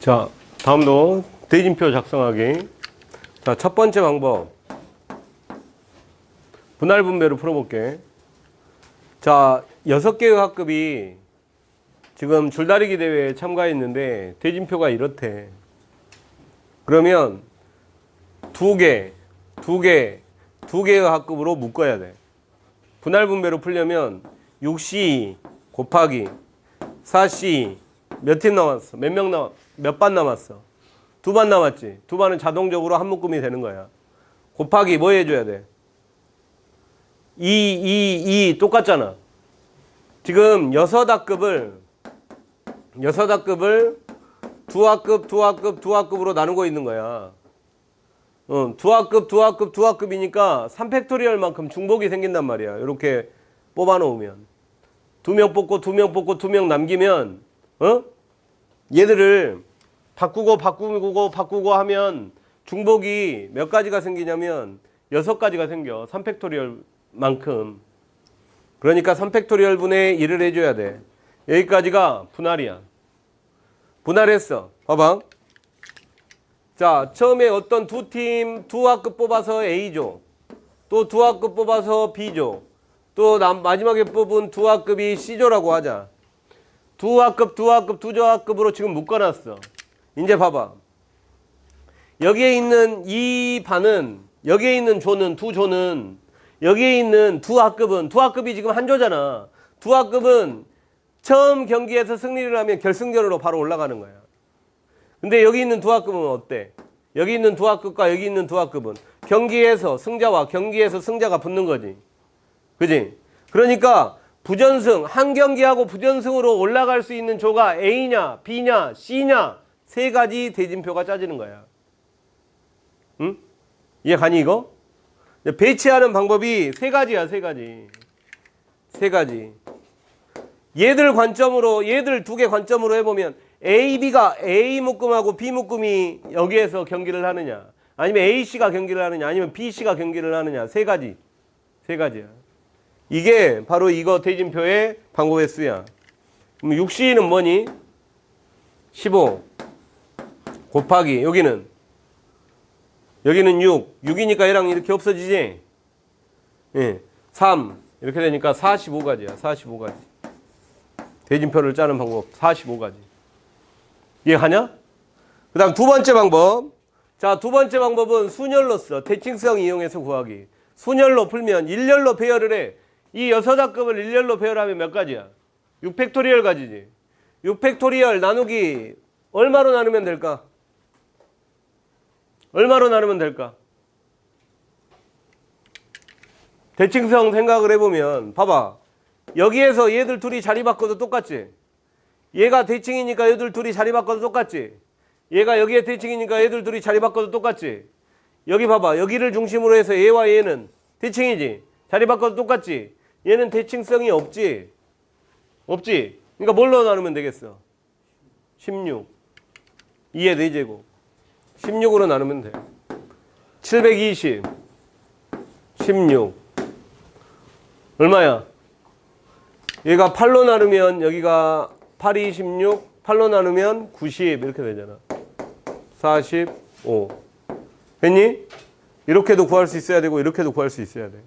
자, 다음도 대진표 작성하기. 자, 첫 번째 방법. 분할 분배로 풀어볼게. 자, 여섯 개의 학급이 지금 줄다리기 대회에 참가했는데 대진표가 이렇대. 그러면 두 개, 두 개, 두 개의 학급으로 묶어야 돼. 분할 분배로 풀려면 6C 곱하기 4C 몇 팀 남았어? 몇 명 남, 몇반 남았어? 두 반 남았지. 두 반은 자동적으로 한 묶음이 되는 거야. 곱하기 뭐 해줘야 돼? 2, 2, 2 똑같잖아. 지금 여섯 학급을 여섯 학급을 두 학급, 두 학급, 두 학급으로 나누고 있는 거야. 어, 두 학급, 두 학급, 두 학급이니까 3팩토리얼만큼 중복이 생긴단 말이야. 이렇게 뽑아 놓으면. 두 명 뽑고, 두 명 뽑고, 두 명 남기면, 어? 얘들을 바꾸고, 바꾸고, 바꾸고 하면 중복이 몇 가지가 생기냐면 여섯 가지가 생겨. 3팩토리얼만큼. 그러니까 3팩토리얼 분의 1을 해줘야 돼. 여기까지가 분할이야. 분할했어. 봐봐. 자, 처음에 어떤 두 팀, 두 학급 뽑아서 A조. 또 두 학급 뽑아서 B조. 또 남, 마지막에 뽑은 두 학급이 C조라고 하자. 두 학급, 두 학급, 두조 학급으로 지금 묶어놨어. 이제 봐봐. 여기에 있는 이 반은, 여기에 있는 조는, 두 조는, 여기에 있는 두 학급은, 두 학급이 지금 한 조잖아. 두 학급은 처음 경기에서 승리를 하면 결승전으로 바로 올라가는 거야. 근데 여기 있는 두 학급은 어때? 여기 있는 두 학급과 여기 있는 두 학급은 경기에서 승자와 경기에서 승자가 붙는 거지. 그지? 그러니까 부전승, 한 경기하고 부전승으로 올라갈 수 있는 조가 A냐, B냐, C냐 세 가지 대진표가 짜지는 거야. 응? 이해 가니 이거? 배치하는 방법이 세 가지야, 세 가지. 세 가지. 얘들 관점으로 얘들 두 개 관점으로 해보면 A, B가 A 묶음하고 B 묶음이 여기에서 경기를 하느냐 아니면 A, C가 경기를 하느냐 아니면 B, C가 경기를 하느냐 세 가지 세 가지야 이게 바로 이거 대진표의 방법의 수야 그럼 6C는 뭐니? 15 곱하기 여기는 여기는 6 6이니까 얘랑 이렇게 없어지지 예, 3 이렇게 되니까 45가지야 45가지 대진표를 짜는 방법 45가지. 이해하냐? 그 다음 두 번째 방법. 자, 두 번째 방법은 순열로서 대칭성 이용해서 구하기. 순열로 풀면 일렬로 배열을 해. 이 여섯 학급을 일렬로 배열하면 몇 가지야? 6팩토리얼 가지지. 6팩토리얼 나누기 얼마로 나누면 될까? 얼마로 나누면 될까? 대칭성 생각을 해보면 봐봐. 여기에서 얘들 둘이 자리 바꿔도 똑같지. 얘가 대칭이니까 얘들 둘이 자리 바꿔도 똑같지. 얘가 여기에 대칭이니까 얘들 둘이 자리 바꿔도 똑같지. 여기 봐봐. 여기를 중심으로 해서 얘와 얘는 대칭이지. 자리 바꿔도 똑같지. 얘는 대칭성이 없지. 없지. 그러니까 뭘로 나누면 되겠어? 16. 2의 4제곱. 16으로 나누면 돼. 720. 16. 얼마야? 얘가 8로 나누면 여기가 8, 2, 16, 8로 나누면 90 이렇게 되잖아. 45. 됐니? 이렇게도 구할 수 있어야 되고 이렇게도 구할 수 있어야 돼.